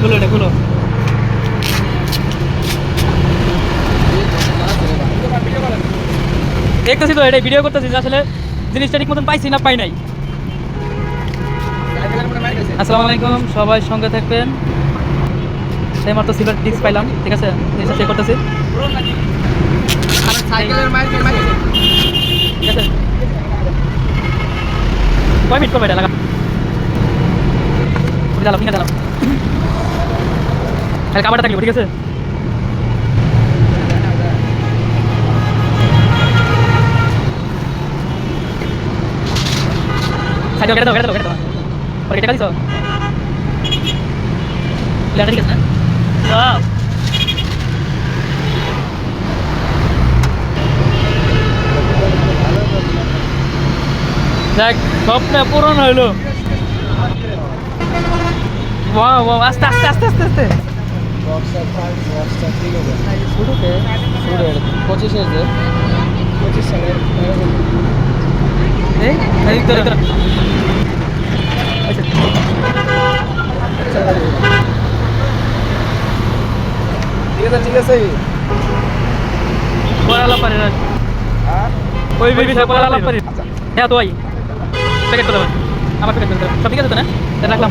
খুলো এটা, খুলো। দেখতেছি তো এটা ভিডিও করতেছি আসলে জিনিসটা ঠিক মতন পাইছি না পাই নাই। আসসালামু আলাইকুম, সবাই সঙ্গে থাকবেন। সেই মাত্র সিলভার ডিস্ক পাইলাম, ঠিক আছে? জিনিসটা চেক করতেছি। ঠিক আছে? কয় মিনিট করবে এটা লাগা? জ্বালাও ফিঙ্গার খালি কাবারটা থাকলে, ঠিক আছে? খাই দাও কেটে দাও কেটে দাও স্বপ্নে পূরণ হইল। আস্তে আস্তে আস্তে আস্তে আস্তে। শুরুতে পঁচিশে যে পঁচিশ সালের ঠিক আছে ওই বেবি পড়ালা হ্যাঁ তো আমার সব ঠিক আছে তো না? রাখলাম।